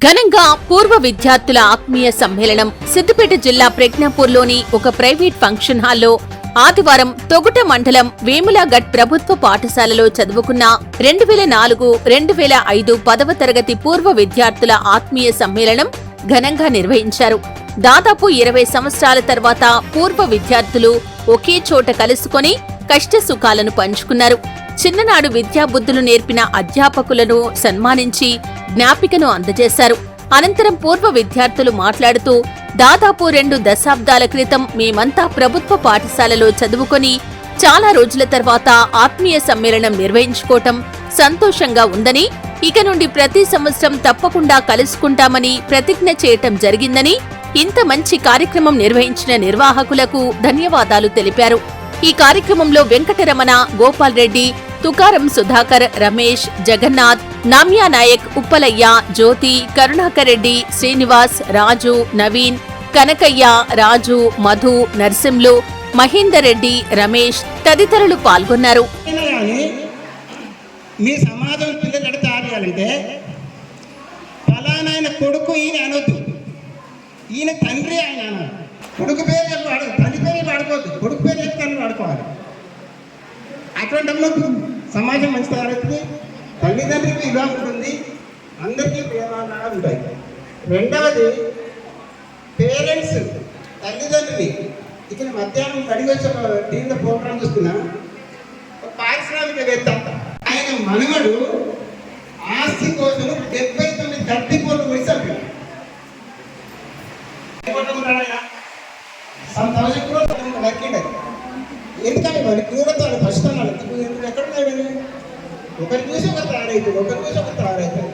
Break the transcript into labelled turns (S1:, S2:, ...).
S1: ఘనంగా పూర్వ విద్యార్థుల ఆత్మీయ సమ్మేళనం సిద్దిపేట జిల్లా ప్రజ్ఞాపూర్లోని ఒక ప్రైవేట్ ఫంక్షన్ హాల్లో ఆదివారం తొగుట మండలం వేములాఘట్ ప్రభుత్వ పాఠశాలలో చదువుకున్న రెండు వేల నాలుగు రెండు వేల ఐదు పదవ తరగతి పూర్వ విద్యార్థుల ఆత్మీయ సమ్మేళనం ఘనంగా నిర్వహించారు. దాదాపు ఇరవై సంవత్సరాల తర్వాత పూర్వ విద్యార్థులు ఒకే చోట కలుసుకొని కష్ట సుఖాలను పంచుకున్నారు. చిన్ననాడు విద్యాబుద్ధులు నేర్పిన అధ్యాపకులను సన్మానించి జ్ఞాపికను అందజేశారు. అనంతరం పూర్వ విద్యార్థులు మాట్లాడుతూ దాదాపు రెండు దశాబ్దాల క్రితం మేమంతా ప్రభుత్వ పాఠశాలలో చదువుకొని చాలా రోజుల తర్వాత ఆత్మీయ సమ్మేళనం నిర్వహించుకోవటం సంతోషంగా ఉందని ఇక నుండి ప్రతి సంవత్సరం తప్పకుండా కలుసుకుంటామని ప్రతిజ్ఞ చేయటం జరిగిందని ఇంత మంచి కార్యక్రమం నిర్వహించిన నిర్వాహకులకు ధన్యవాదాలు తెలిపారు. ఈ కార్యక్రమంలో వెంకటరమణ గోపాల్ రెడ్డి తుకారం సుధాకర్ రమేష్ జగన్నాథ్ నామ్యా నాయక్ ఉప్పలయ్య జ్యోతి కరుణాకర్ రెడ్డి శ్రీనివాస్ రాజు నవీన్ కనకయ్య రాజు మధు నర్సింలు మహేందర్ రెడ్డి రమేష్ తదితరులు పాల్గొన్నారు.
S2: మీ సమాజం పిల్లలు ఎడ తయారు కొడుకు ఈయన అనొద్దు. ఈయన తండ్రి ఆయన కొడుకు పేరు చెప్పి వాడు తల్లి పేరు వాడుకోవద్దు. కొడుకు పేరు చెప్పి తల్లి వాడుకోవాలి. అటువంటి సమాజం మంచి తయారవుతుంది తల్లిదండ్రులకు ఇలా ఉంటుంది అందరికీ ప్రేమాలు ఉంటాయి. రెండవది పేరెంట్స్ తల్లిదండ్రులు. ఇక్కడ మధ్యాహ్నం బడికి వచ్చే టీవీలో ప్రోగ్రామ్ చూస్తున్నా. ఒక పారిశ్రామికవేత్త ఆయన మనుగడు ఆస్తి కోసం డెబ్బై తొమ్మిది థర్టీ కోట్లు గురించి సమ్ థౌసండ్ కూడా లక్కిండి ఎందుకంటే మరి క్రూరత ఫస్ట్ అన్నాడు ఎక్కడ ఉన్నాడు ఒకరి చూసి ఒకరు తయారవుతుంది ఒకరి చూసి ఒకరు తయారవుతుంది